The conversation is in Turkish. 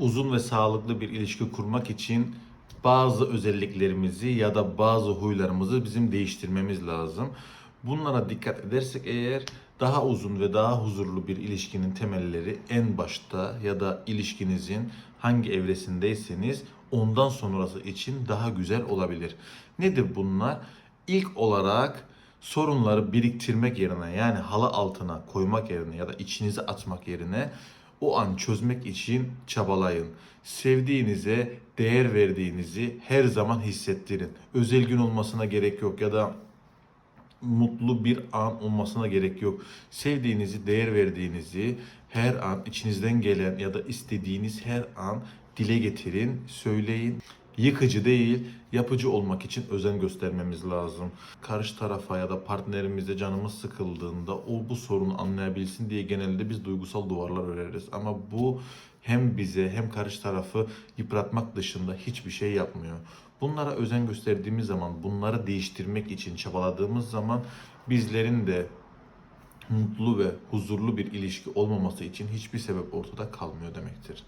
uzun ve sağlıklı bir ilişki kurmak için bazı özelliklerimizi ya da bazı huylarımızı bizim değiştirmemiz lazım. Bunlara dikkat edersek eğer daha uzun ve daha huzurlu bir ilişkinin temelleri en başta ya da ilişkinizin hangi evresindeyseniz ondan sonrası için daha güzel olabilir. Nedir bunlar? İlk olarak sorunları biriktirmek yerine yani halı altına koymak yerine ya da içinize atmak yerine o an çözmek için çabalayın. Sevdiğinize değer verdiğinizi her zaman hissettirin. Özel gün olmasına gerek yok ya da mutlu bir an olmasına gerek yok. Sevdiğinizi, değer verdiğinizi her an içinizden gelen ya da istediğiniz her an dile getirin, söyleyin. Yıkıcı değil, yapıcı olmak için özen göstermemiz lazım. Karşı tarafa ya da partnerimize canımız sıkıldığında o bu sorunu anlayabilsin diye genelde biz duygusal duvarlar öreriz. Ama bu hem bize hem karşı tarafı yıpratmak dışında hiçbir şey yapmıyor. Bunlara özen gösterdiğimiz zaman, bunları değiştirmek için çabaladığımız zaman bizlerin de mutlu ve huzurlu bir ilişki olmaması için hiçbir sebep ortada kalmıyor demektir.